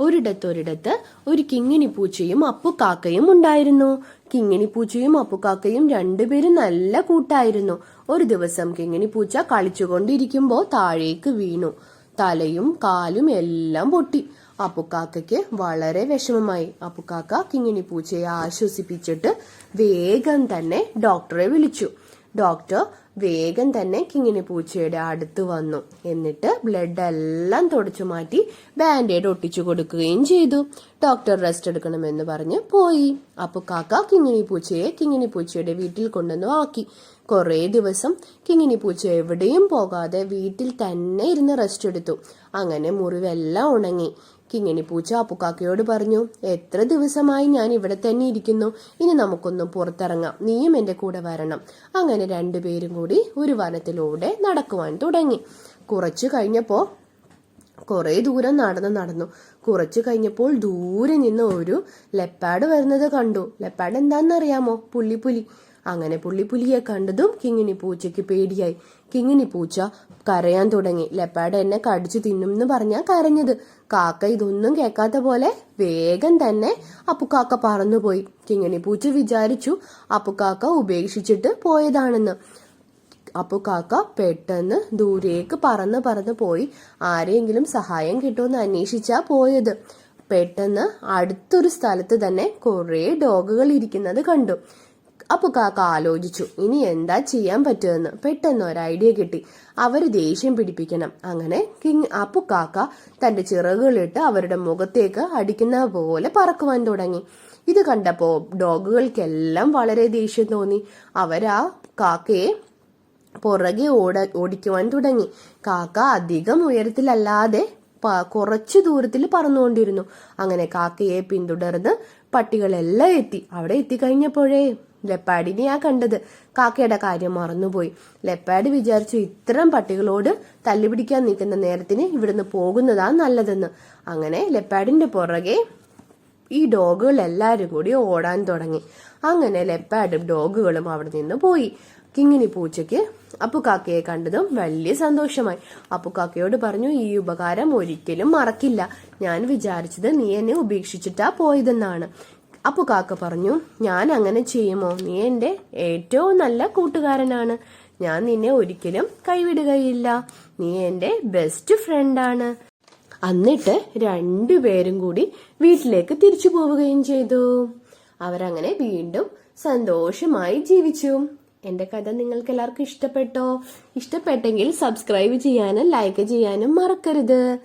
ഒരിടത്തൊരിടത്ത് ഒരു കിങ്ങിണി പൂച്ചയും അപ്പുകാക്കയും ഉണ്ടായിരുന്നു. കിങ്ങിണി പൂച്ചയും അപ്പുകാക്കയും രണ്ടുപേരും നല്ല കൂട്ടായിരുന്നു. ഒരു ദിവസം കിങ്ങിണി പൂച്ച കളിച്ചുകൊണ്ടിരിക്കുമ്പോ താഴേക്ക് വീണു. തലയും കാലും എല്ലാം പൊട്ടി. അപ്പുക്കാക്കയ്ക്ക് വളരെ വിഷമമായി. അപ്പുക്കാക്ക കിങ്ങിണി പൂച്ചയെ ആശ്വസിപ്പിച്ചിട്ട് വേഗം തന്നെ ഡോക്ടറെ വിളിച്ചു. ഡോക്ടർ വേഗം തന്നെ കിങ്ങിണി പൂച്ചയുടെ അടുത്ത് വന്നു. എന്നിട്ട് ബ്ലഡ് എല്ലാം തുടച്ചു മാറ്റി ബാൻഡേഡ് ഒട്ടിച്ചു കൊടുക്കുകയും ചെയ്തു. ഡോക്ടർ റെസ്റ്റ് എടുക്കണമെന്ന് പറഞ്ഞ് പോയി. അപ്പൊ കാക്ക കിങ്ങിണി പൂച്ചയെ കിങ്ങിണി പൂച്ചയുടെ വീട്ടിൽ കൊണ്ടുവന്നു ആക്കി. കുറേ ദിവസം കിങ്ങിണി പൂച്ച എവിടെയും പോകാതെ വീട്ടിൽ തന്നെ ഇരുന്ന് റെസ്റ്റ് എടുത്തു. അങ്ങനെ മുറിവെല്ലാം ഉണങ്ങി. കിങ്ങിണി പൂച്ച അപ്പുക്കാക്കയോട് പറഞ്ഞു എത്ര ദിവസമായി ഞാൻ ഇവിടെ തന്നെ ഇരിക്കുന്നു. ഇനി നമുക്കൊന്ന് പുറത്തിറങ്ങാം. നീയും എന്റെ കൂടെ വരണം. അങ്ങനെ രണ്ടുപേരും കൂടി ഒരു വനത്തിലൂടെ നടക്കുവാൻ തുടങ്ങി. കുറച്ചു കഴിഞ്ഞപ്പോൾ കുറേ ദൂരം നടന്നു നടന്നു. കുറച്ചു കഴിഞ്ഞപ്പോൾ ദൂരെ നിന്ന് ഒരു ലെപ്പാഡ് വരുന്നത് കണ്ടു. ലെപ്പാഡ് എന്താണെന്നറിയാമോ? പുള്ളിപ്പുലി അങ്ങനെ പുള്ളിപ്പുലിയെ കണ്ടതും കിങ്ങിണി പൂച്ചയ്ക്ക് പേടിയായി. കിങ്ങിണി പൂച്ച കരയാൻ തുടങ്ങി. ലെപ്പാട് എന്നെ കടിച്ചു തിന്നും എന്ന് പറഞ്ഞാ കരഞ്ഞത്. കാക്ക ഇതൊന്നും കേൾക്കാത്ത പോലെ വേഗം തന്നെ അപ്പുക്കാക്ക പറന്നുപോയി. കിങ്ങിണി പൂച്ച വിചാരിച്ചു അപ്പുക്കാക്ക ഉപേക്ഷിച്ചിട്ട് പോയതാണെന്ന്. അപ്പു കാക്ക പെട്ടെന്ന് ദൂരേക്ക് പറന്ന് പറന്ന് പോയി. ആരെങ്കിലും സഹായം കിട്ടുമെന്ന് അന്വേഷിച്ചാ പോയത്. പെട്ടെന്ന് അടുത്തൊരു സ്ഥലത്ത് തന്നെ കുറേ ഡോഗുകൾ ഇരിക്കുന്നത് കണ്ടു. അപ്പൊ കാക്ക ആലോചിച്ചു ഇനി എന്താ ചെയ്യാൻ പറ്റുമെന്ന്. പെട്ടെന്ന് ഒരു ഐഡിയ കിട്ടി. അവർ ദേഷ്യം പിടിപ്പിക്കണം. അങ്ങനെ കിങ് അപ്പു കാക്ക തന്റെ ചിറകുകളിട്ട് അവരുടെ മുഖത്തേക്ക് അടിക്കുന്ന പോലെ പറക്കുവാൻ തുടങ്ങി. ഇത് കണ്ടപ്പോ ഡോഗുകൾക്കെല്ലാം വളരെ ദേഷ്യം തോന്നി. അവരാ കാക്കയെ പുറകെ ഓട ഓടിക്കുവാൻ തുടങ്ങി. കാക്ക അധികം ഉയരത്തിലല്ലാതെ കുറച്ചു ദൂരത്തിൽ പറന്നുകൊണ്ടിരുന്നു. അങ്ങനെ കാക്കയെ പിന്തുടർന്ന് പട്ടികളെല്ലാം എത്തി. അവിടെ എത്തിക്കഴിഞ്ഞപ്പോഴേ ലെപ്പാഡിനെയാ കണ്ടത്. കാക്കയുടെ കാര്യം മറന്നുപോയി. ലെപ്പാഡ് വിചാരിച്ചു ഇത്തരം പട്ടികളോട് തല്ലുപിടിക്കാൻ നിൽക്കുന്ന നേരത്തിന് ഇവിടുന്ന് പോകുന്നതാ നല്ലതെന്ന്. അങ്ങനെ ലെപ്പാഡിന്റെ പുറകെ ഈ ഡോഗുകൾ എല്ലാരും കൂടി ഓടാൻ തുടങ്ങി. അങ്ങനെ ലെപ്പാഡും ഡോഗുകളും അവിടെ നിന്ന് പോയി. കിങ്ങിണി പൂച്ചയ്ക്ക് അപ്പുക്കാക്കയെ കണ്ടതും വലിയ സന്തോഷമായി. അപ്പുക്കാക്കയോട് പറഞ്ഞു ഈ ഉപകാരം ഒരിക്കലും മറക്കില്ല. ഞാൻ വിചാരിച്ചത് നീ എന്നെ ഉപേക്ഷിച്ചിട്ടാ പോയതെന്നാണ്. അപ്പുക്കാക്ക പറഞ്ഞു ഞാൻ അങ്ങനെ ചെയ്യുമോ? നീ എന്റെ ഏറ്റവും നല്ല കൂട്ടുകാരനാണ്. ഞാൻ നിന്നെ ഒരിക്കലും കൈവിടുകയില്ല. നീ എന്റെ ബെസ്റ്റ് ഫ്രണ്ടാണ് എന്നിട്ട് രണ്ടുപേരും കൂടി വീട്ടിലേക്ക് തിരിച്ചു പോവുകയും ചെയ്തു. അവരങ്ങനെ വീണ്ടും സന്തോഷമായി ജീവിച്ചു. എന്റെ കഥ നിങ്ങൾക്ക് എല്ലാവർക്കും ഇഷ്ടപ്പെട്ടോ? ഇഷ്ടപ്പെട്ടെങ്കിൽ സബ്സ്ക്രൈബ് ചെയ്യാനും ലൈക്ക് ചെയ്യാനും മറക്കരുത്.